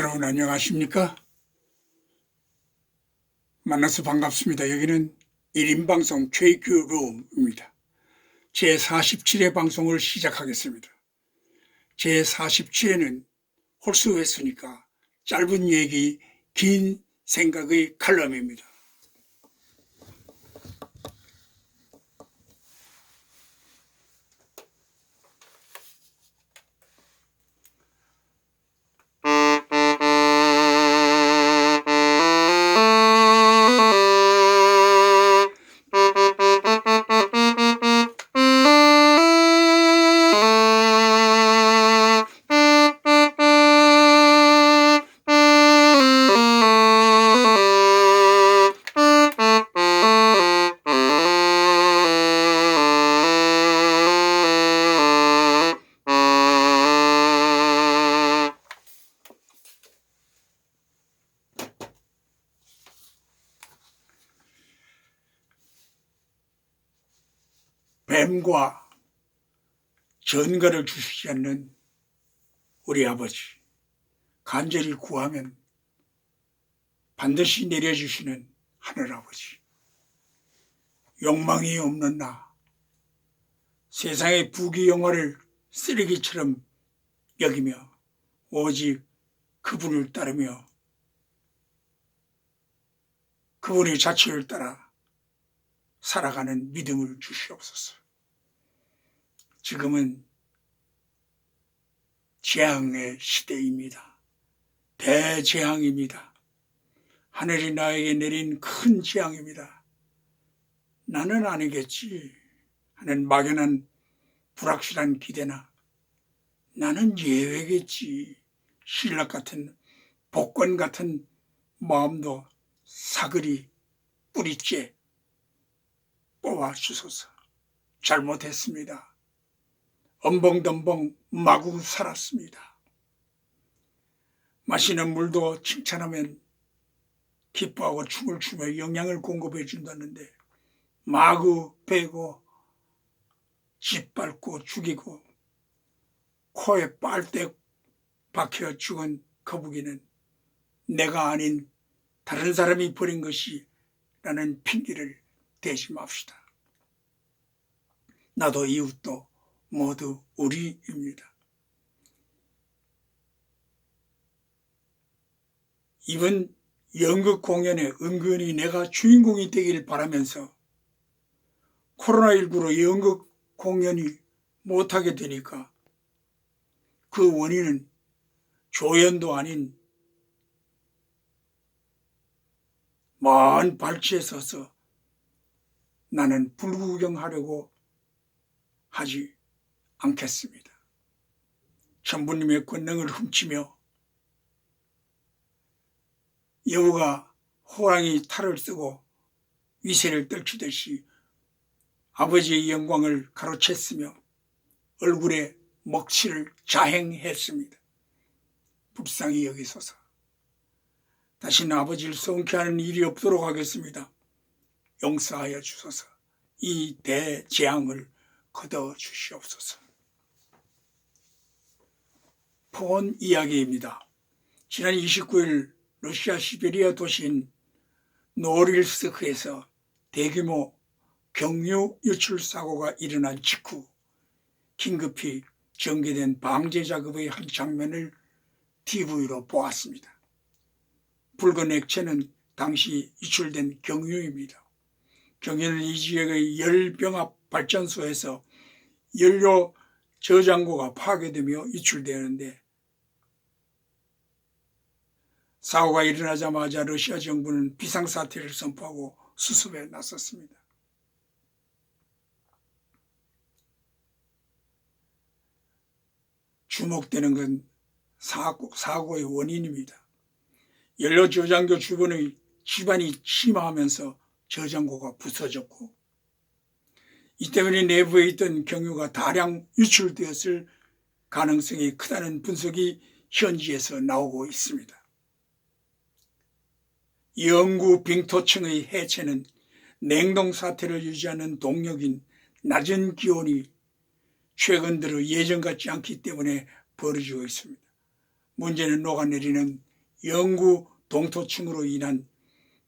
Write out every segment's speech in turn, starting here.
여러분 안녕하십니까? 만나서 반갑습니다. 여기는 1인 방송 KQ 룸입니다. 제 47회 방송을 시작하겠습니다. 제 47회는 홀수 횟수니까 짧은 얘기, 긴 생각의 칼럼입니다. 뱀과 전가를 주시지 않는 우리 아버지 간절히 구하면 반드시 내려주시는 하늘아버지 욕망이 없는 나 세상의 부귀 영화를 쓰레기처럼 여기며 오직 그분을 따르며 그분의 자취를 따라 살아가는 믿음을 주시옵소서. 지금은 재앙의 시대입니다. 대재앙입니다. 하늘이 나에게 내린 큰 재앙입니다. 나는 아니겠지 하는 막연한 불확실한 기대나 나는 예외겠지 신락 같은 복권 같은 마음도 사그리 뿌리째 뽑아 주소서. 잘못했습니다. 엄벙덤벙 마구 살았습니다. 마시는 물도 칭찬하면 기뻐하고 춤을 추며 영양을 공급해 준다는데 마구 베고 짓밟고 죽이고 코에 빨대 박혀 죽은 거북이는 내가 아닌 다른 사람이 버린 것이 라는 핑계를 대지 맙시다. 나도 이웃도 모두 우리입니다. 이번 연극 공연에 은근히 내가 주인공이 되길 바라면서 코로나19로 연극 공연이 못하게 되니까 그 원인은 조연도 아닌 먼 발치에 서서 나는 불구경하려고 하지 않겠습니다. 천부님의 권능을 훔치며 여우가 호랑이 탈을 쓰고 위세를 떨치듯이 아버지의 영광을 가로챘으며 얼굴에 먹칠을 자행했습니다. 불쌍히 여기소서. 다시는 아버지를 성쾌하는 일이 없도록 하겠습니다. 용서하여 주소서. 이 대재앙을 거둬 주시옵소서. 폰 이야기입니다. 지난 29일 러시아 시베리아 도시인 노릴스크에서 대규모 경유 유출 사고가 일어난 직후 긴급히 전개된 방제 작업의 한 장면을 TV로 보았습니다. 붉은 액체는 당시 유출된 경유입니다. 경유는 이 지역의 열병합 발전소에서 연료 저장고가 파괴되며 유출되는데 사고가 일어나자마자 러시아 정부는 비상사태를 선포하고 수습에 나섰습니다. 주목되는 건 사고, 사고의 원인입니다. 연료 저장고 주변의 집안이 침하하면서 저장고가 부서졌고 이 때문에 내부에 있던 경유가 다량 유출되었을 가능성이 크다는 분석이 현지에서 나오고 있습니다. 영구 빙토층의 해체는 냉동 사태를 유지하는 동력인 낮은 기온이 최근 들어 예전 같지 않기 때문에 벌어지고 있습니다. 문제는 녹아내리는 영구 동토층으로 인한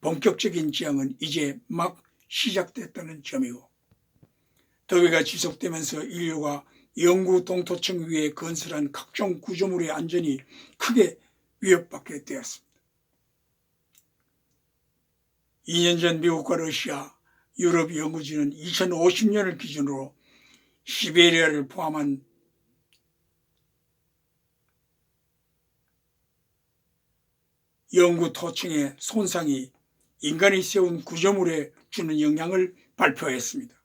본격적인 지향은 이제 막 시작됐다는 점이고 더위가 지속되면서 인류가 영구 동토층 위에 건설한 각종 구조물의 안전이 크게 위협받게 되었습니다. 2년 전 미국과 러시아, 유럽 연구진은 2050년을 기준으로 시베리아를 포함한 영구 토층의 손상이 인간이 세운 구조물에 주는 영향을 발표했습니다.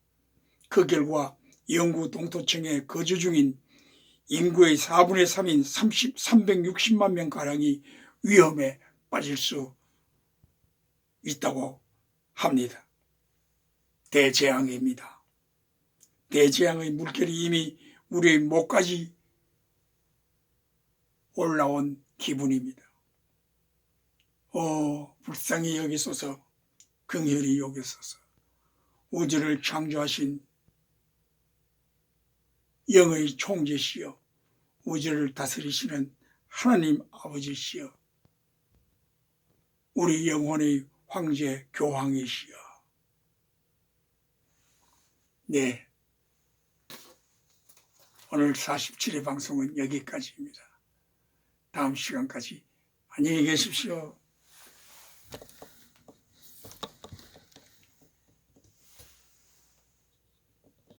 그 결과 영구 동토층에 거주 중인 인구의 4분의 3인 30, 360만 명 가량이 위험에 빠질 수 있다고 합니다. 대재앙입니다. 대재앙의 물결이 이미 우리의 목까지 올라온 기분입니다. 어, 불쌍히 여기소서, 긍휼히 여기소서, 우주를 창조하신 영의 총재시여, 우주를 다스리시는 하나님 아버지시여, 우리 영혼의 황제 교황이시여. 네. 오늘 47회 방송은 여기까지입니다. 다음 시간까지 안녕히 계십시오.